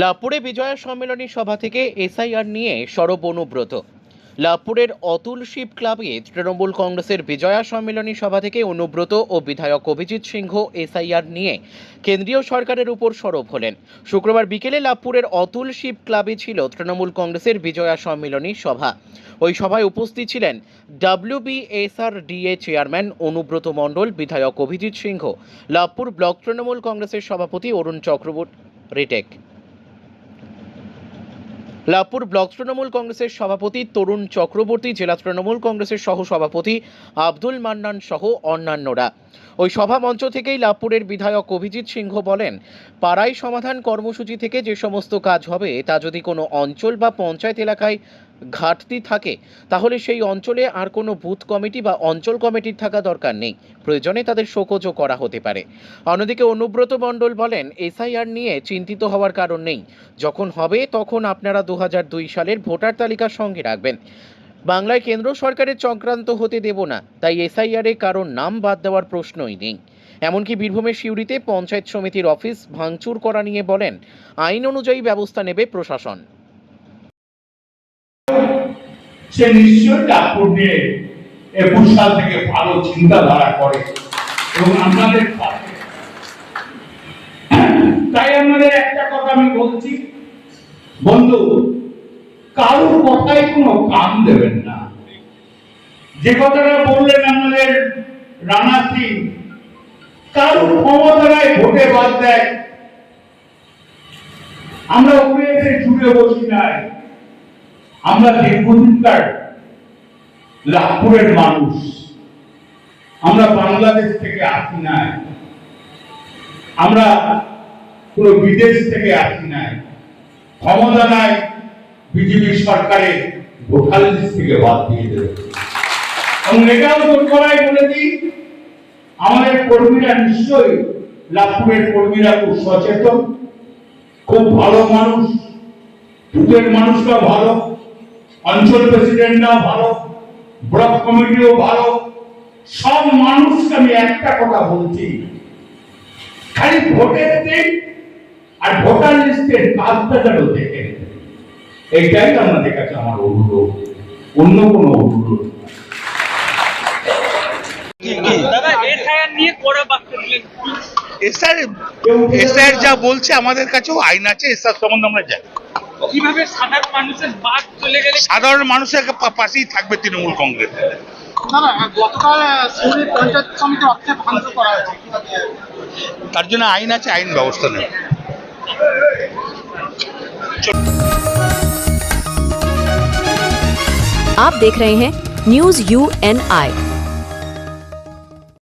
লাভপুরে বিজয়া সম্মেলনী সভা থেকে এসআইআর নিয়ে সরব অনুব্রত। লাভপুরের অতুল শিব ক্লাবে তৃণমূল কংগ্রেসের বিজয়া সম্মেলনী সভা থেকে অনুব্রত ও বিধায়ক অভিজিৎ সিংহ এসআইআর নিয়ে কেন্দ্রীয় সরকারের উপর সরব হলেন। শুক্রবার বিকেলে লাভপুরের অতুল শিব ক্লাবে ছিল তৃণমূল কংগ্রেসের বিজয়া সম্মেলনী সভা। ওই সভায় উপস্থিত ছিলেন ডাব্লিউবিএসআরডিএ চেয়ারম্যান অনুব্রত মণ্ডল, বিধায়ক অভিজিৎ সিংহ লাভপুর ব্লক তৃণমূল কংগ্রেসের সভাপতি অরুণ চক্রবর্তী রিটেক। লাভপুর ব্লক তৃণমূল কংগ্রেসের সভাপতি তরুণ চক্রবর্তী, জেলা তৃণমূল কংগ্রেসের সহ সভাপতি আব্দুল মান্নান সহ অন্যান্যরা। ওই সভা মঞ্চ থেকেই লাভপুরের বিধায়ক অভিজিৎ সিংহ বলেন, পাড়ায় সমাধান কর্মসূচি থেকে যে সমস্ত কাজ হবে, তা যদি কোনো অঞ্চল বা পঞ্চায়েত এলাকায় ঘাটতি থাকে, তাহলে সেই অঞ্চলে আর কোনো বুথ কমিটি বা অঞ্চল কমিটির থাকা দরকার নেই। প্রয়োজনে তাদের শোকজও করা হতে পারে। অন্যদিকে অনুব্রত মণ্ডল বলেন, এসআইআর নিয়ে চিন্তিত হওয়ার কারণ নেই। যখন হবে, তখন আপনারা দু সালের ভোটার তালিকার সঙ্গে রাখবেন। বাংলায় কেন্দ্র সরকারের চক্রান্ত হতে দেব না, তাই এসআইআরে কারোর নাম বাদ দেওয়ার প্রশ্নই নেই। এমনকি বীরভূমের সিউড়িতে পঞ্চায়েত সমিতির অফিস ভাঙচুর করা নিয়ে বলেন, আইন অনুযায়ী ব্যবস্থা নেবে প্রশাসন। সে নিশ্চয়ই লাভপুর নিয়ে একুশ সাল থেকে ভালো চিন্তাধারা করে এবং আপনাদের তাই আমাদের একটা কথা আমি বলছি। বন্ধু, কারোর কথায় কোনো কান দেবেন না। যে কথাটা বললেন আমাদের রানা সিং, কারোর ক্ষমতায় ভোটে বাদ দেয়। আমরা উড়ে এসে ছুটে বসি নাই। আমরা দীর্ঘদিনকার লাভপুরের মানুষ, আমরা বাংলাদেশ থেকে আসি নাই, আমরা পুরো বিদেশ থেকে আসি নাই, ক্ষমতা নাই, বিজেপি সরকারের ভোটার থেকে বাদ দিয়ে দেবে। এবং জোর করাই বলেছি আমাদের কর্মীরা নিশ্চয়ই লাভপুরের কর্মীরা খুব সচেতন, খুব ভালো মানুষ বুথের মানুষরা ভালো। অঞ্চল প্রেসিডেন্টরাও ভালো ব্লক কমিটিও ভালো সব মানুষকে আমি একটা কথা বলছি। খালি ভোটের দিন আর ভোটার লিস্টের কাজটা যেন দেখে। এইটাই আমাদের কাছে আমার অনুরোধ অন্য কোনো অনুরোধ এসআর যা বলছে আমাদের কাছেও আইন আছে এসআর সম্বন্ধে আমরা জানি। কিভাবে সাধারণ মানুষের বাদ চলে গেলে সাধারণ মানুষের পা- পাশেই থাকবে তৃণমূল কংগ্রেস দাদা গতকাল সিউড়ি পঞ্চায়েত সমিতি অর্থে ভাঙচুর করা হয়েছে তার জন্য আইন আছে আইন ব্যবস্থা নেই आप देख रहे हैं न्यूज यू एन आई